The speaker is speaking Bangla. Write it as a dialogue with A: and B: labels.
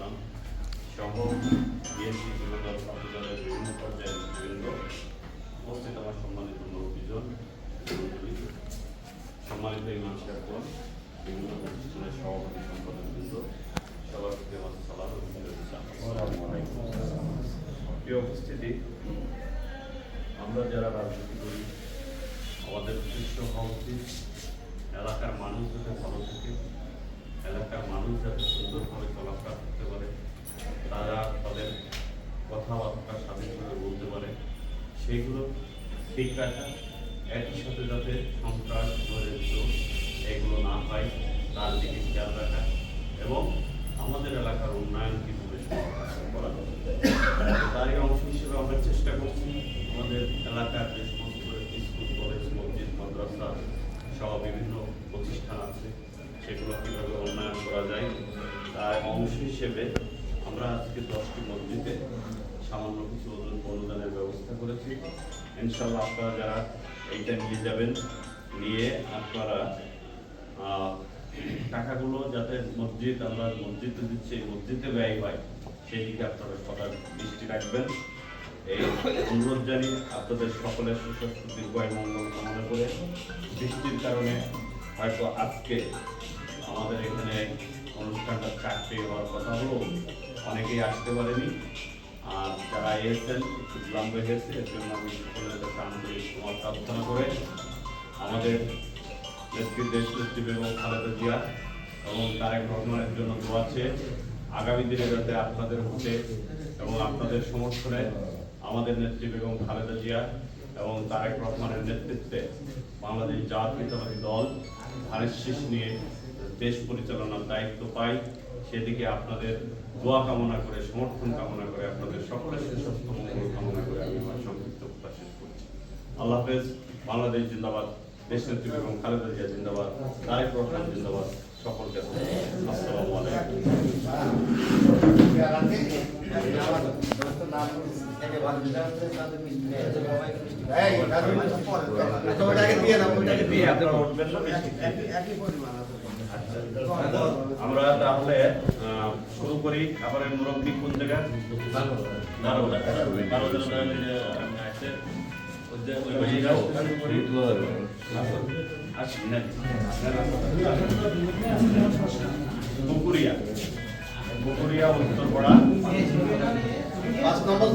A: ইসলাম সহ বিএনপি যুবদল ছাত্রদলের বিভিন্ন পর্যায়ের বৃন্দ উপস্থিত আমার সম্মানিত মুরব্বীজন সম্মানিত ইমাম সাহেবগণ বিভিন্ন প্রতিষ্ঠানের সভাপতি সম্পাদক বৃন্দ সবার প্রতি আমার সালাম। প্রিয় উপস্থিতি আমরা যারা রাজনীতি করি আমাদের উদ্দেশ্য হওয়া উচিত এলাকার মানুষ যাতে ভালো থাকে এলাকার মানুষ যাতে সেইগুলো ঠিক রাখা, একই সাথে যাতে সন্ত্রাস নৈরাজ্য এগুলো না হয় তার দিকে খেয়াল রাখা এবং আমাদের এলাকার উন্নয়ন কীভাবে করা তারই অংশ হিসেবে আমরা চেষ্টা করছি আমাদের এলাকার যে সমস্ত স্কুল, কলেজ, মসজিদ, মাদ্রাসা সহ বিভিন্ন প্রতিষ্ঠান আছে, সেগুলো কীভাবে উন্নয়ন করা যায়, তার অংশ হিসেবে আমরা আজকে দশটি মসজিদে সামান্য কিছু ব্যবস্থা করেছি। ইনশাল্লাহ আপনারা যারা এইটা নিয়ে যাবেন, নিয়ে আপনারা টাকাগুলো যাতে মসজিদ, আমরা মসজিদে দিচ্ছি মসজিদে ব্যয় হয় সেই দিকে আপনারা সবার দৃষ্টি রাখবেন। এই অনুরোধ জানিয়ে আপনাদের সকলের সুস্বাস্থ্য দীর্ঘায় মঙ্গল কামনা করে বৃষ্টির কারণে হয়তো আজকে আমাদের এখানে অনুষ্ঠানটা চাকরি হওয়ার কথা হলো, অনেকেই আসতে পারেনি। আর যারা এসেছেন, একটু বিলম্ব হয়েছে, এর জন্য আমি সকলের কাছে আন্তরিক ক্ষমা প্রার্থনা করে আমাদের নেত্রী দেশ নেত্রী বেগম খালেদা জিয়া এবং তারেক রহমানের জন্য দোয়াচ্ছে আগামী দিনে যাতে আপনাদের হতে এবং আপনাদের সমর্থনে আমাদের নেত্রী বেগম খালেদা জিয়া এবং তারেক রহমানের নেতৃত্বে বাংলাদেশ জাতীয়তাবাদী দল ধানের শীষ নিয়ে দেশ পরিচালনার দায়িত্ব পাই সেদিকে আপনাদের দোয়া কামনা করে, সমর্থন কামনা করে, আপনাদের সকলের সুস্বাস্থ্য মঙ্গল কামনা করে আমি আমার সংক্ষিপ্ত শেষ করছি। আল্লাহ হাফেজ, বাংলাদেশ জিন্দাবাদ, দেশ নেত্রী বেগম খালেদা জিয়া জিন্দাবাদ, তারেক রহমান জিন্দাবাদ, সকলকে আসসালামু আলাইকুম। আমরা তাহলে শুরু করি আবার এই মুরব্বী কোন না পুকুরিয়া পুকুরিয়া উত্তরপাড়া
B: পাঁচ নম্বর